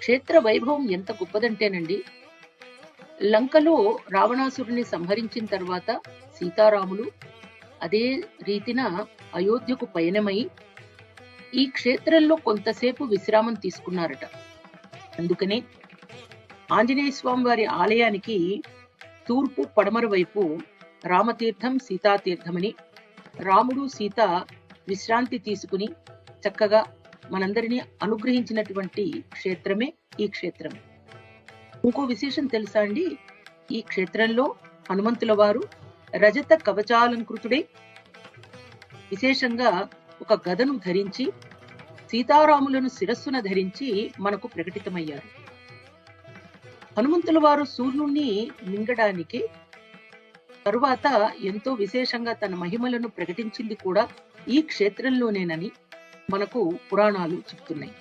క్షేత్ర వైభవం ఎంత గొప్పదంటేనండి లంకలో రావణాసురుని సంహరించిన తర్వాత సీతారాములు అదే రీతిన అయోధ్యకు పయనమై ఈ క్షేత్రంలో కొంతసేపు విశ్రామం తీసుకున్నారట. అందుకనే ఆంజనేయ స్వామి వారి ఆలయానికి తూర్పు పడమర వైపు రామతీర్థం సీతాతీర్థమని రాముడు సీత విశ్రాంతి తీసుకుని చక్కగా మనందరినీ అనుగ్రహించినటువంటి క్షేత్రమే ఈ క్షేత్రం. ఇంకో విశేషం తెలుసా అండి? ఈ క్షేత్రంలో హనుమంతుల వారు రజత కవచాలంకృతుడే విశేషంగా ఒక గదను ధరించి సీతారాములను శిరస్సున ధరించి మనకు ప్రకటితమయ్యారు. హనుమంతుల వారు సూర్యుణ్ణి మింగడానికి తరువాత ఎంతో విశేషంగా తన మహిమలను ప్రకటించింది కూడా ఈ క్షేత్రంలోనేనని మనకు పురాణాలు చెప్తున్నాయి.